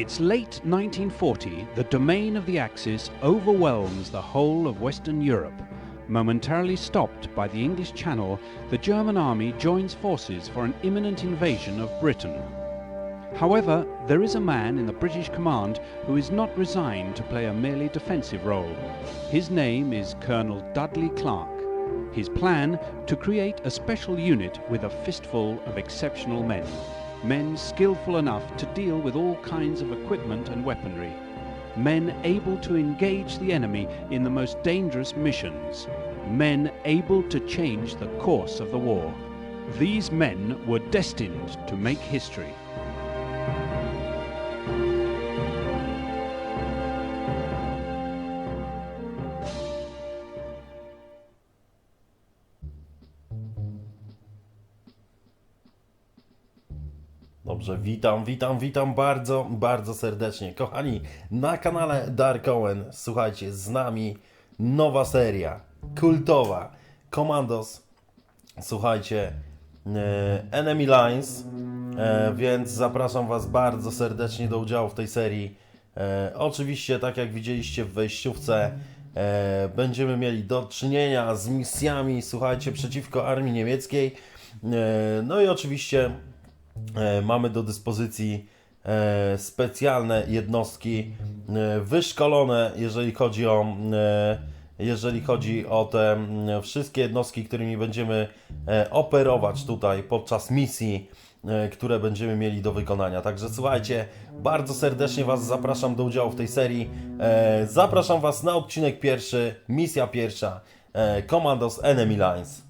It's late 1940. The domain of the Axis overwhelms the whole of Western Europe. Momentarily stopped by the English Channel, the German army joins forces for an imminent invasion of Britain. However, there is a man in the British command who is not resigned to play a merely defensive role. His name is Colonel Dudley Clark. His plan to create a special unit with a fistful of exceptional men. Men skillful enough to deal with all kinds of equipment and weaponry. Men able to engage the enemy in the most dangerous missions. Men able to change the course of the war. These men were destined to make history. Witam, witam, witam bardzo, bardzo serdecznie. Kochani, na kanale Dark Owen, słuchajcie, z nami nowa seria, kultowa, Commandos, słuchajcie, e, Enemy Lines, e, więc zapraszam Was bardzo serdecznie do udziału w tej serii. E, oczywiście, tak jak widzieliście w wejściówce, będziemy mieli do czynienia z misjami, słuchajcie, przeciwko armii niemieckiej. No i oczywiście mamy do dyspozycji e, specjalne jednostki e, wyszkolone, jeżeli chodzi o e, jeżeli chodzi o te wszystkie jednostki, którymi będziemy e, operować tutaj podczas misji, e, które będziemy mieli do wykonania. Także słuchajcie, bardzo serdecznie Was zapraszam do udziału w tej serii. E, Zapraszam Was na odcinek pierwszy, misja pierwsza, e, Commandos Enemy Lines.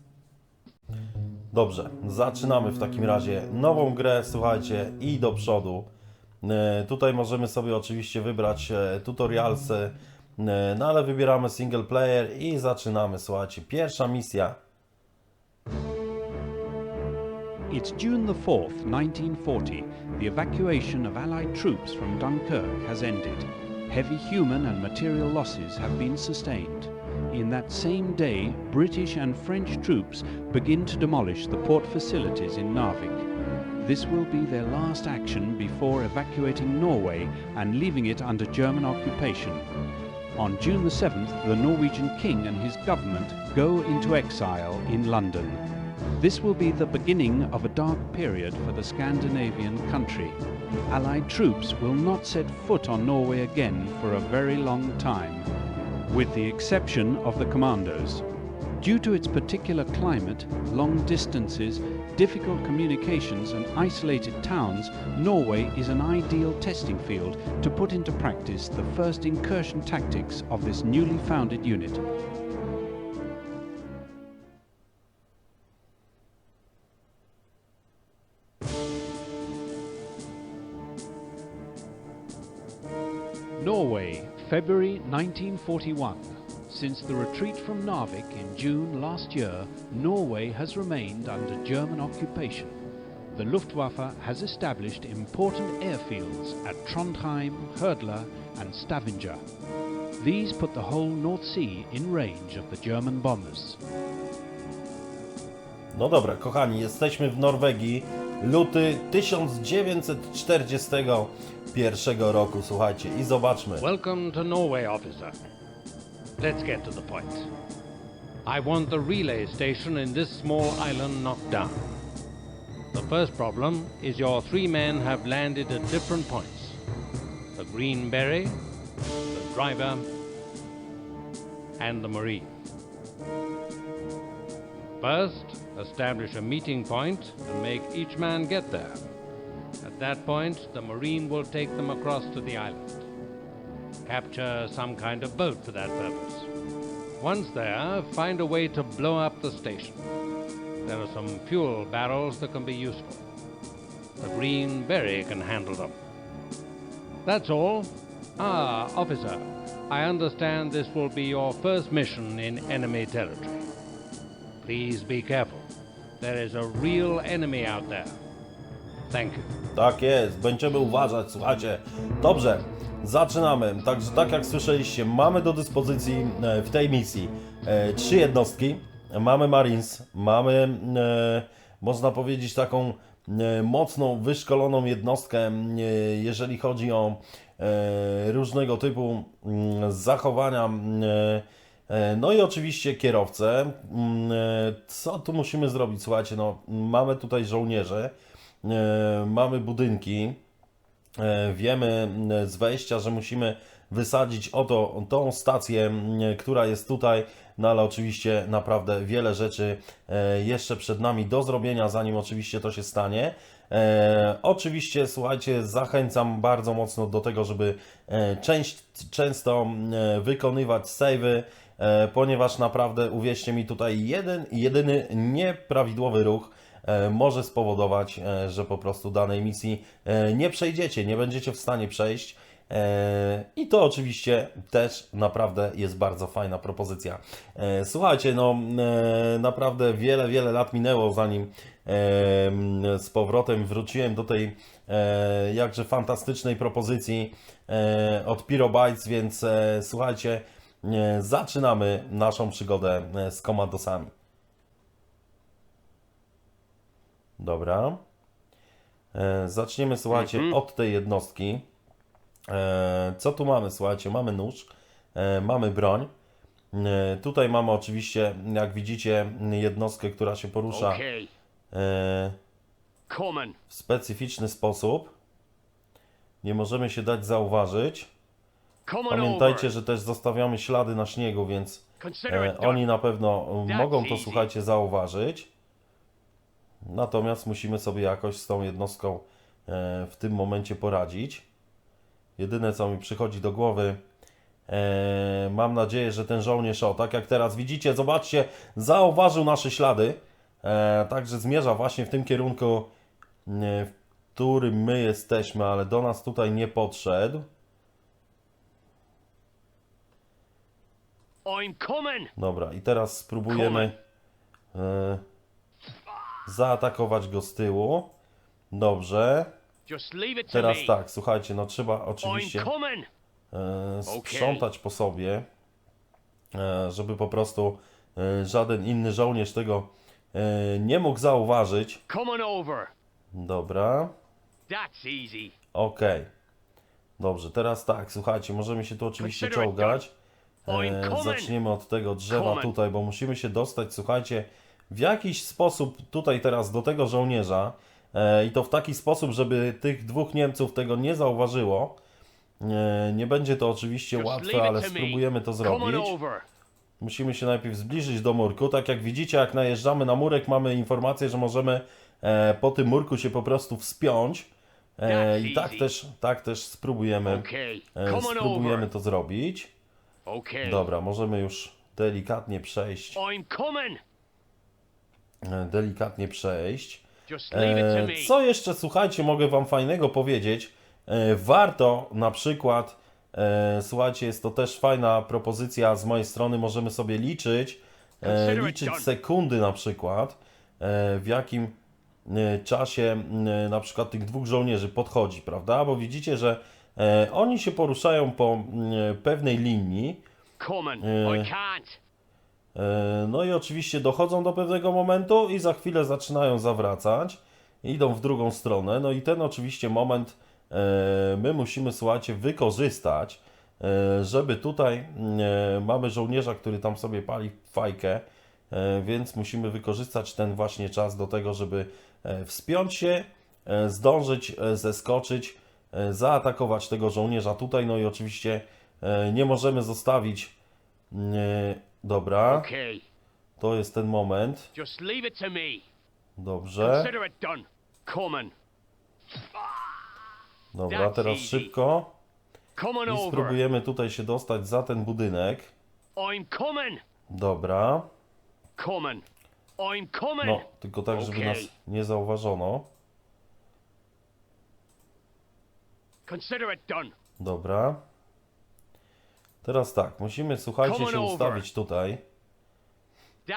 Dobrze, zaczynamy w takim razie nową grę, słuchajcie, i do przodu. E, tutaj możemy sobie oczywiście wybrać e, tutorialsy, e, no ale wybieramy single player i zaczynamy, słuchajcie. Pierwsza misja. It's June the 4th, 1940. The evacuation of Allied troops from Dunkirk has ended. Heavy human and material losses have been sustained. In that same day, British and French troops begin to demolish the port facilities in Narvik. This will be their last action before evacuating Norway and leaving it under German occupation. On June the 7th, the Norwegian king and his government go into exile in London. This will be the beginning of a dark period for the Scandinavian country. Allied troops will not set foot on Norway again for a very long time, with the exception of the commandos. Due to its particular climate, long distances, difficult communications, and isolated towns, Norway is an ideal testing field to put into practice the first incursion tactics of this newly founded unit. February 1941. Since the retreat from Narvik in June last year, Norway has remained under German occupation. The Luftwaffe has established important airfields at Trondheim, Herdla, and Stavanger. These put the whole North Sea in range of the German bombers. No dobra, kochani, jesteśmy w Norwegii. Luty 1941 roku, słuchajcie, i zobaczmy. Welcome to Norway, officer. Let's get to the point. I want the relay station in this small island knocked down. The first problem is your three men have landed at different points. The Green Beret, the driver, and the Marine. First, establish a meeting point and make each man get there. At that point, the Marine will take them across to the island. Capture some kind of boat for that purpose. Once there, find a way to blow up the station. There are some fuel barrels that can be useful. The Green Berry can handle them. That's all. Ah, officer, I understand this will be your first mission in enemy territory. Please be careful. There is a real enemy out there. Thank you. Tak jest, będziemy uważać, słuchajcie. Dobrze, zaczynamy. Także tak jak słyszeliście, mamy do dyspozycji e, w tej misji e, trzy jednostki. Mamy Marines, mamy, e, można powiedzieć, taką e, mocno wyszkoloną jednostkę, e, jeżeli chodzi o e, różnego typu mm, zachowania. e, e, No i oczywiście kierowcę. Mm, e, Co tu musimy zrobić? Słuchajcie, no, mamy tutaj żołnierzy, e, mamy budynki. E, Wiemy m, z wejścia, że musimy wysadzić oto tą stację, m, która jest tutaj, no ale oczywiście naprawdę wiele rzeczy e, jeszcze przed nami do zrobienia, zanim oczywiście to się stanie. E, oczywiście, słuchajcie, zachęcam bardzo mocno do tego, żeby e, część, często e, wykonywać savey, e, ponieważ naprawdę, uwierzcie mi, tutaj jeden, jedyny nieprawidłowy ruch e, może spowodować, e, że po prostu danej misji e, nie przejdziecie, nie będziecie w stanie przejść. E, I to oczywiście też naprawdę jest bardzo fajna propozycja. E, Słuchajcie, no e, naprawdę wiele, wiele lat minęło zanim e, z powrotem wróciłem do tej e, jakże fantastycznej propozycji e, od Pyrobytes, więc e, słuchajcie, e, zaczynamy naszą przygodę e, z komandosami. Dobra. E, Zaczniemy, słuchajcie, od tej jednostki. E, Co tu mamy? Słuchajcie, mamy nóż, mamy broń. Tutaj mamy oczywiście, jak widzicie, jednostkę, która się porusza w specyficzny sposób. Nie możemy się dać zauważyć. Pamiętajcie, że też zostawiamy ślady na śniegu, więc e, oni na pewno e, mogą to, słuchajcie, zauważyć. Natomiast musimy sobie jakoś z tą jednostką e, w tym momencie poradzić. Jedyne, co mi przychodzi do głowy, e, mam nadzieję, że ten żołnierz, o, tak jak teraz widzicie, zobaczcie, zauważył nasze ślady. E, także zmierza właśnie w tym kierunku, e, w którym my jesteśmy, ale do nas tutaj nie podszedł. I'm coming. Dobra, i teraz spróbujemy e, zaatakować go z tyłu. Dobrze. Just leave it to Teraz me. tak, słuchajcie, no trzeba I'm oczywiście coming. e, sprzątać po sobie, e, żeby po prostu e, żaden inny żołnierz tego e, nie mógł zauważyć. Coming over. Dobra, That's easy. okej. Dobrze, teraz tak, słuchajcie, możemy się tu oczywiście czołgać. E, zaczniemy od tego drzewa tutaj, bo musimy się dostać, słuchajcie, w jakiś sposób tutaj teraz do tego żołnierza e, i to w taki sposób, żeby tych dwóch Niemców tego nie zauważyło. E, nie będzie to oczywiście łatwe, ale spróbujemy to zrobić. Musimy się najpierw zbliżyć do murku. Tak jak widzicie, jak najeżdżamy na murek, mamy informację, że możemy e, po tym murku się po prostu wspiąć. E, That's I tak też, tak też spróbujemy, e, spróbujemy to zrobić. Okay. Dobra, możemy już delikatnie przejść. I'm coming. e, Delikatnie przejść. E. Co jeszcze, słuchajcie, mogę Wam fajnego powiedzieć? E, Warto na przykład, e, słuchajcie, jest to też fajna propozycja z mojej strony, możemy sobie liczyć, e, liczyć sekundy na przykład, e, w jakim e, czasie e, na przykład tych dwóch żołnierzy podchodzi, prawda? Bo widzicie, że oni się poruszają po mm, pewnej linii. E. E, No i oczywiście dochodzą do pewnego momentu i za chwilę zaczynają zawracać, idą w drugą stronę. No i ten oczywiście moment e, my musimy, słuchajcie, wykorzystać, e, żeby tutaj e, mamy żołnierza, który tam sobie pali fajkę, e, więc musimy wykorzystać ten właśnie czas do tego, żeby e, wspiąć się, e, zdążyć e, zeskoczyć, e, zaatakować tego żołnierza tutaj. No i oczywiście e, nie możemy zostawić dobra, to jest ten moment. Dobrze, dobra, teraz szybko. I spróbujemy tutaj się dostać za ten budynek. Dobra, no, tylko tak, żeby nas nie zauważono. Consider it done. Dobra. Teraz tak, musimy, słuchajcie, się ustawić tutaj.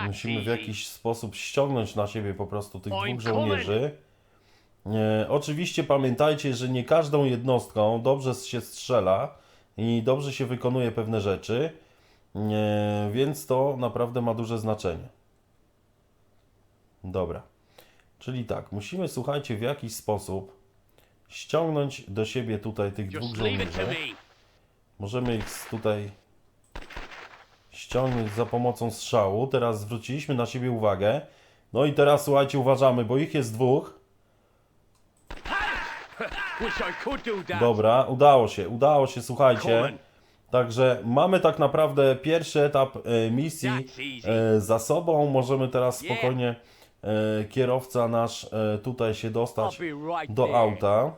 Musimy w jakiś sposób ściągnąć na siebie po prostu tych dwóch żołnierzy. E, oczywiście pamiętajcie, że nie każdą jednostką dobrze się strzela i dobrze się wykonuje pewne rzeczy, e, więc to naprawdę ma duże znaczenie. Dobra. Czyli tak, musimy, słuchajcie, w jakiś sposób ściągnąć do siebie tutaj tych dwóch żołnierzy. Możemy ich tutaj ściągnąć za pomocą strzału. Teraz zwróciliśmy na siebie uwagę. No i teraz słuchajcie, uważamy, bo ich jest dwóch. Dobra, udało się, udało się, słuchajcie. Także mamy tak naprawdę pierwszy etap e, misji e, za sobą. Możemy teraz spokojnie e, kierowca nasz tutaj się dostać do auta.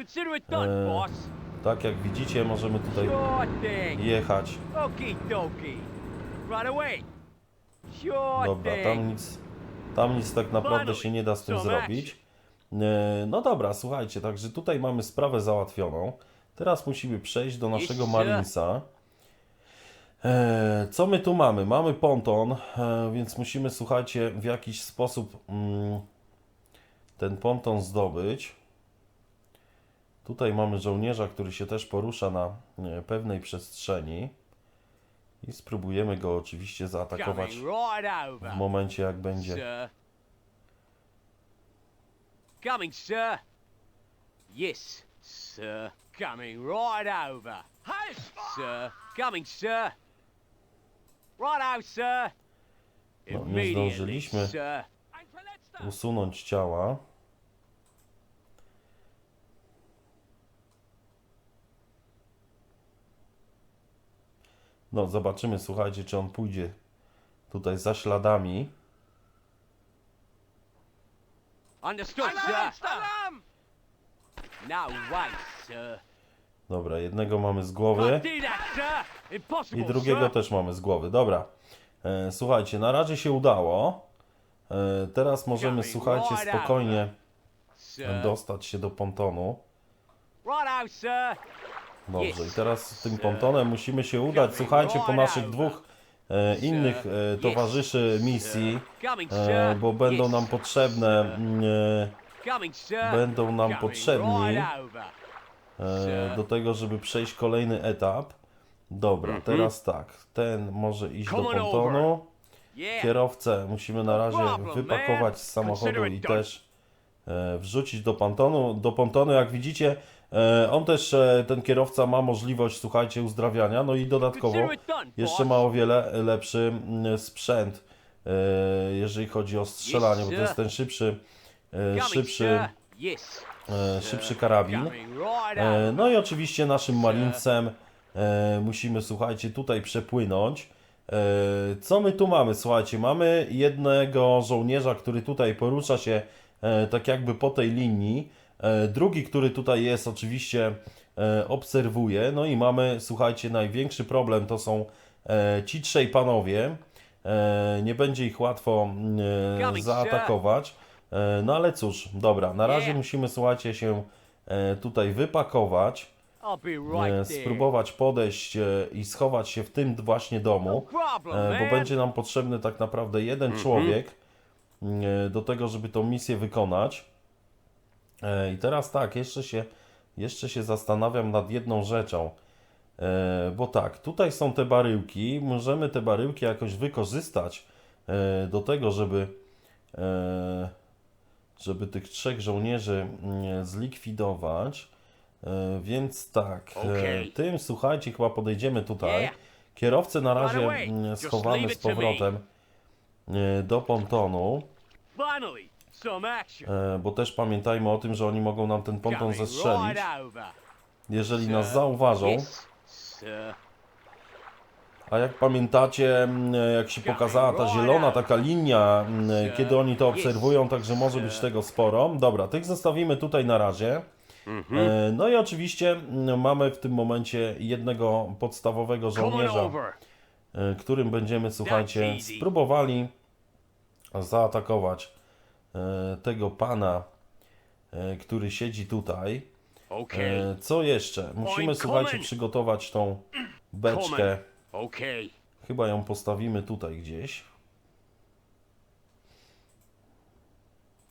Consider it done, Uh, boss. Tak jak widzicie, możemy tutaj Sure thing. jechać. Okie dokie. Right away. Sure Dobra, thing. tam nic, tam nic tak naprawdę się nie da z tym zrobić. E, No dobra, słuchajcie, także tutaj mamy sprawę załatwioną. Teraz musimy przejść do naszego. Marinesa. E, Co my tu mamy? Mamy ponton, e, więc musimy, słuchajcie, w jakiś sposób mm, ten ponton zdobyć. Tutaj mamy żołnierza, który się też porusza na e, pewnej przestrzeni. I spróbujemy go oczywiście zaatakować w momencie, jak będzie. Coming, sir. Yes, sir. Coming right over. Sir. Coming, sir. Sir. No, nie zdążyliśmy. usunąć ciała. No, zobaczymy, słuchajcie, czy on pójdzie tutaj za śladami. Understood, sir. No way, sir. Dobra, jednego mamy z głowy i drugiego też mamy z głowy. Dobra, e, słuchajcie, na razie się udało. E, teraz możemy, słuchajcie, spokojnie dostać się do pontonu. Right out, sir. Dobrze, i teraz tym pontonem musimy się udać, słuchajcie, po naszych dwóch e, innych e, towarzyszy misji, e, sir. bo będą nam potrzebne, mm, sir. będą nam potrzebni e, do tego, żeby przejść kolejny etap. Dobra, teraz tak, ten może iść do Mhm. Pontonu. Kierowcę musimy na razie problem, wypakować z samochodu i też e, wrzucić do pontonu. Do pontonu, jak widzicie, e, on też, e, ten kierowca ma możliwość, słuchajcie, uzdrawiania, no i dodatkowo jeszcze ma o wiele lepszy sprzęt, e, jeżeli chodzi o strzelanie, bo to jest ten szybszy, e, szybszy, e, szybszy karabin. E. No i oczywiście naszym marincem e, musimy, słuchajcie, tutaj przepłynąć. E, Co my tu mamy? Słuchajcie, mamy jednego żołnierza, który tutaj porusza się e, tak jakby po tej linii. E, Drugi, który tutaj jest, oczywiście e, obserwuje. No i mamy, słuchajcie, największy problem to są e, ci trzej panowie. E, Nie będzie ich łatwo e, zaatakować. E, No ale cóż, dobra, na razie musimy, słuchajcie, się e, tutaj wypakować, e, spróbować podejść e, i schować się w tym właśnie No domu, e. Mhm. bo będzie nam potrzebny tak naprawdę jeden człowiek e, do tego, żeby tą misję wykonać. E, I teraz tak, jeszcze się, jeszcze się zastanawiam nad jedną rzeczą. E, Bo tak, tutaj są te baryłki, możemy te baryłki jakoś wykorzystać e, do tego, żeby, e, żeby tych trzech żołnierzy mm, zlikwidować. E, Więc tak, e, Okej. tym słuchajcie, chyba podejdziemy tutaj. Kierowcę na razie mm, schowamy z powrotem e, do pontonu, e, bo też pamiętajmy o tym, że oni mogą nam ten ponton zestrzelić. Jeżeli nas zauważą. A jak pamiętacie, mm, jak się pokazała ta zielona taka linia, kiedy oni to obserwują, także może być tego sporo. Dobra, tych zostawimy tutaj na razie. E, No i oczywiście mamy w tym momencie jednego podstawowego żołnierza, e, którym będziemy, słuchajcie, spróbowali zaatakować e, tego pana, e, który siedzi tutaj. E, Co jeszcze? Musimy, słuchajcie, przygotować tą beczkę. Chyba ją postawimy tutaj gdzieś.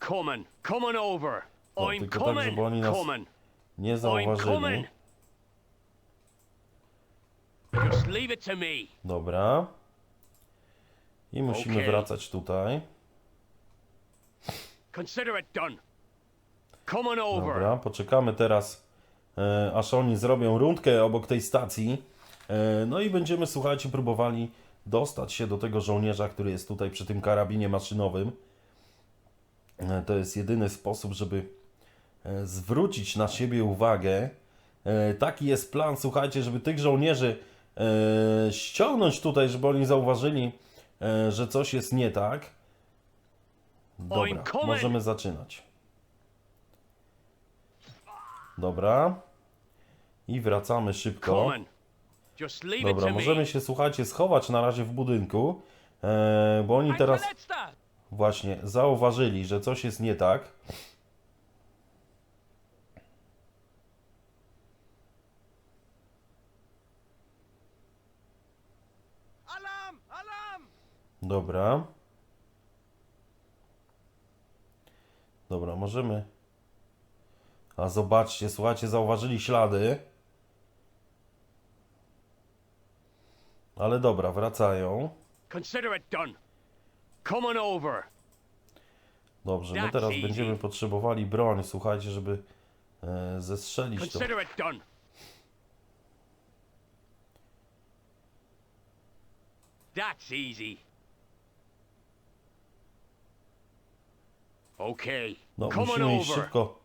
Coming. Coming over. No, I'm tylko tak, żeby oni nas nie zauważyli. Dobra. I musimy Okej. wracać tutaj. Consider it done. Come on over. Dobra, poczekamy teraz, e, aż oni zrobią rundkę obok tej stacji. E, no i będziemy, słuchajcie, próbowali dostać się do tego żołnierza, który jest tutaj przy tym karabinie maszynowym. E, to jest jedyny sposób, żeby e, zwrócić na siebie uwagę. E, taki jest plan, słuchajcie, żeby tych żołnierzy e, ściągnąć tutaj, żeby oni zauważyli, e, że coś jest nie tak. Dobra, możemy zaczynać. Dobra. I wracamy szybko. Dobra, możemy się, słuchajcie, schować na razie w budynku, e, bo oni teraz właśnie zauważyli, że coś jest nie tak. Alarm! Alarm! Dobra. Dobra, możemy. A zobaczcie, słuchajcie, zauważyli ślady. Ale dobra, wracają. Consider it done. Come on over. Dobrze, my teraz będziemy potrzebowali broń, słuchajcie, żeby e, zestrzelić to. Consider it done. That's easy. No, musimy iść szybko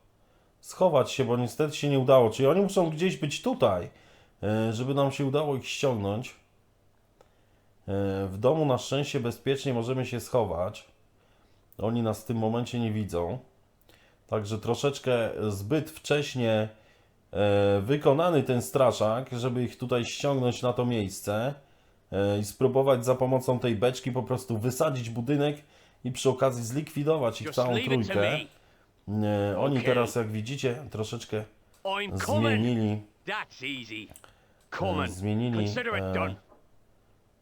schować się, bo niestety się nie udało. Czyli oni muszą gdzieś być tutaj, e, żeby nam się udało ich ściągnąć. E, W domu na szczęście bezpiecznie możemy się schować. Oni nas w tym momencie nie widzą. Także troszeczkę zbyt wcześnie e, wykonany ten straszak, żeby ich tutaj ściągnąć na to miejsce i spróbować za pomocą tej beczki po prostu wysadzić budynek i przy okazji zlikwidować ich całą trójkę. Oni teraz, jak widzicie, troszeczkę zmienili, zmienili e,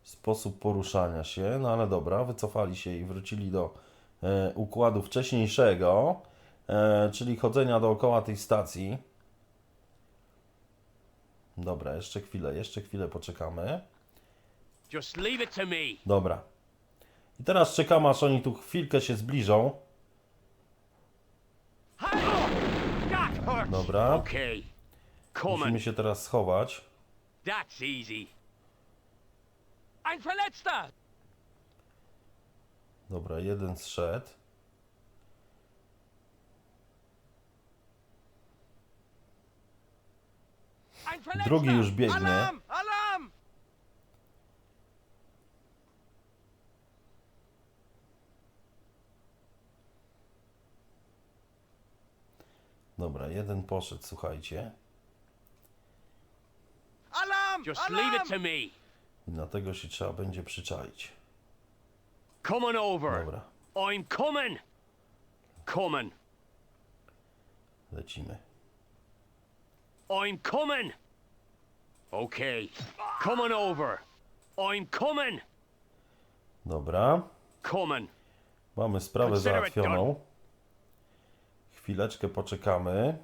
sposób poruszania się, no ale dobra, wycofali się i wrócili do e, układu wcześniejszego, e, czyli chodzenia dookoła tej stacji. Dobra, jeszcze chwilę, jeszcze chwilę poczekamy. Dobra. I teraz czekamy, aż oni tu chwilkę się zbliżą. Dobra. Musimy się teraz schować. Dobra, jeden zszedł. Drugi już biegnie. Alarm! Alarm! Dobra, jeden poszedł, słuchajcie. Alarm! Just leave it to me. I na tego się trzeba będzie przyczaić. Come on over. Dobra, I'm coming. Coming. lecimy. I'm coming. Okay. Come on over. I'm coming. Dobra, Coming. mamy sprawę załatwioną. Chwileczkę poczekamy.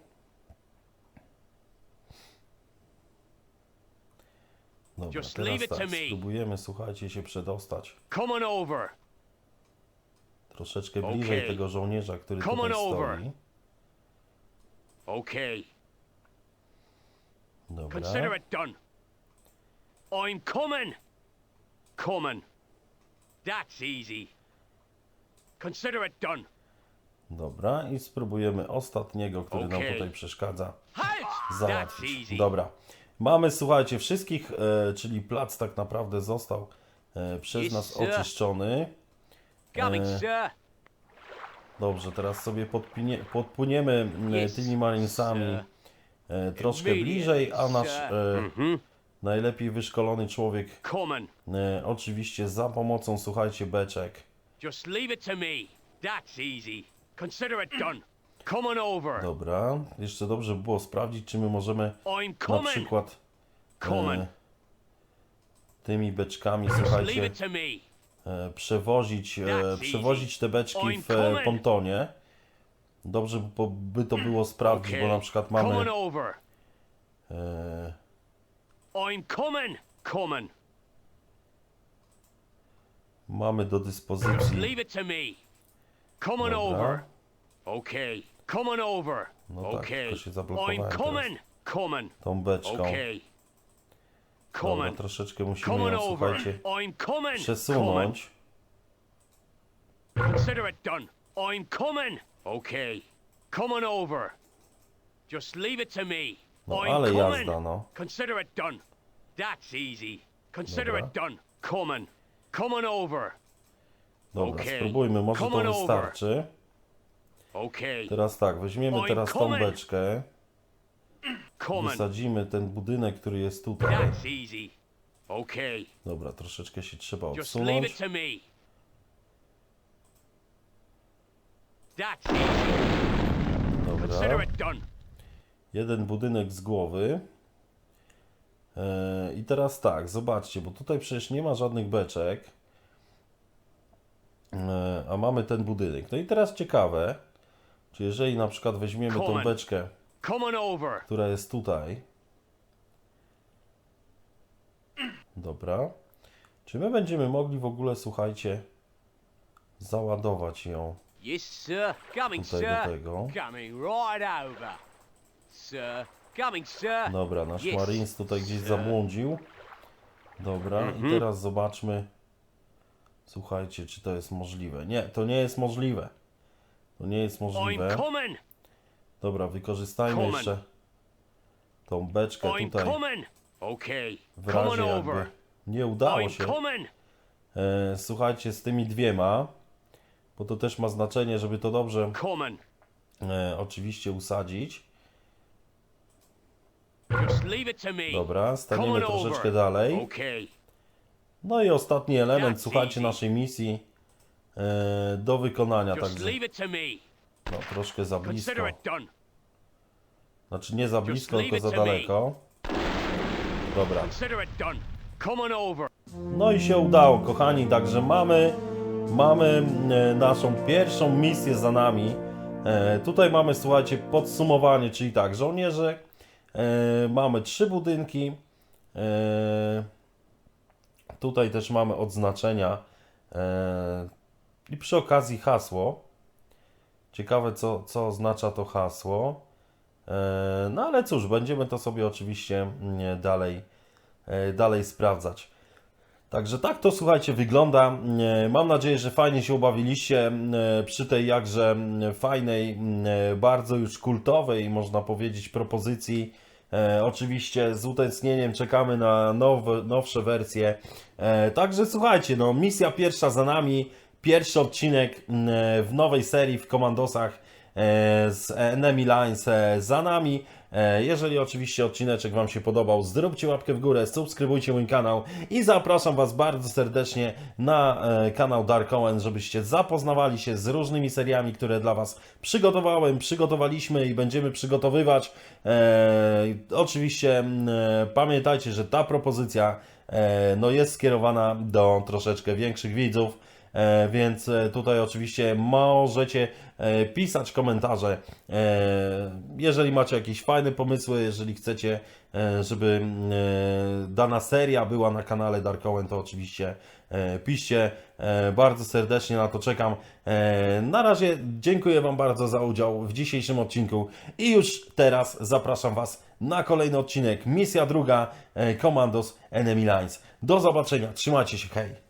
Dobra, teraz tak, spróbujemy, słuchajcie, się przedostać Come on over. troszeczkę bliżej tego żołnierza, który Come tutaj stoi. Okay. Dobra, Consider it done. I'm coming. Coming. That's easy. Consider it done. Dobra i spróbujemy ostatniego, który nam Okej. tutaj przeszkadza. Załatwić. easy. Dobra. Mamy, słuchajcie, wszystkich, e, czyli plac tak naprawdę został e, przez Yes, nas sir. oczyszczony. Coming, E, sir. Dobrze, teraz sobie podpinie, podpłyniemy Yes, tymi marinesami sir. e, troszkę bliżej, a nasz sir. e, najlepiej wyszkolony człowiek Coming. e, oczywiście za pomocą, słuchajcie, beczek. Just leave it to me. That's easy. Consider it done. Come on over. Dobra, jeszcze dobrze by było sprawdzić, czy my możemy I'm na coming. przykład Coming. e, tymi beczkami, leave słuchajcie, it to me. e, przewozić, e, przewozić te beczki w e, pontonie. Dobrze by, po- by to było sprawdzić, bo na przykład Come on mamy over. e, I'm coming. Coming. mamy do dyspozycji leave it to me. Come on Dobra. over. Okay. Coming over. No tak, okay. tylko się zablokowałem I'm teraz. coming. Coming. Tą beczką. Okay. Dobra, Coming. troszeczkę musimy Coming ją, over. słuchajcie, I'm coming. Coming. przesunąć. Consider it done. I'm coming. Okay. Coming over. Just leave it to me. No I'm ale coming. jazda, no. Consider it done. That's easy. Consider Dobra. it done. Coming. Coming over. Dobra, Okej. spróbujmy, może to Coming over. Teraz tak, weźmiemy teraz tą beczkę, wysadzimy ten budynek, który jest tutaj. Dobra, troszeczkę się trzeba odsunąć. Dobra, jeden budynek z głowy. E, I teraz tak, zobaczcie, bo tutaj przecież nie ma żadnych beczek. E, A mamy ten budynek. No i teraz ciekawe, czy jeżeli na przykład weźmiemy tą beczkę, która jest tutaj. Dobra. Czy my będziemy mogli w ogóle, słuchajcie, załadować ją Yes, sir. Coming, tutaj sir. do tego? Coming right over. Sir. Coming, sir. Dobra, nasz Yes, Marines tutaj gdzieś sir. zabłądził. Dobra, i teraz zobaczmy. Słuchajcie, czy to jest możliwe. Nie, to nie jest możliwe. To nie jest możliwe. Dobra, wykorzystajmy jeszcze tą beczkę tutaj. w razie jakby nie udało się. E, słuchajcie, z tymi dwiema, bo to też ma znaczenie, żeby to dobrze e, oczywiście usadzić. Dobra, staniemy troszeczkę dalej. No i ostatni element, słuchajcie, naszej misji e, do wykonania, także no, troszkę za blisko. Znaczy nie za blisko, tylko za daleko. Dobra, no i się udało, kochani, także mamy, mamy e, naszą pierwszą misję za nami. E, tutaj mamy, słuchajcie, podsumowanie, czyli tak, żołnierze, e, mamy trzy budynki, e, tutaj też mamy odznaczenia. E, i przy okazji hasło. Ciekawe, co, co oznacza to hasło. E, No ale cóż, będziemy to sobie oczywiście mm, dalej, e, dalej sprawdzać. Także tak to słuchajcie wygląda. E, Mam nadzieję, że fajnie się ubawiliście e, przy tej jakże mm, fajnej, mm, bardzo już kultowej, można powiedzieć, propozycji. Oczywiście z utęsknieniem czekamy na nowe, nowsze wersje. Także słuchajcie, no misja pierwsza za nami, pierwszy odcinek mm, e, w nowej serii w Komandosach e, z Enemy Lines e, za nami. Jeżeli oczywiście odcineczek Wam się podobał, zróbcie łapkę w górę, subskrybujcie mój kanał i zapraszam Was bardzo serdecznie na kanał Dark Owen, żebyście zapoznawali się z różnymi seriami, które dla Was przygotowałem, przygotowaliśmy i będziemy przygotowywać. Oczywiście m, e, pamiętajcie, że ta propozycja no, jest skierowana do troszeczkę większych widzów. E, więc e, tutaj oczywiście możecie e, pisać komentarze, jeżeli macie jakieś fajne pomysły, jeżeli chcecie, żeby dana seria była na kanale Dark Owen, to oczywiście piszcie. Bardzo serdecznie na to czekam. Na razie dziękuję Wam bardzo za udział w dzisiejszym odcinku i już teraz zapraszam Was na kolejny odcinek. Misja druga, Commandos Enemy Lines. Do zobaczenia, trzymajcie się, hej!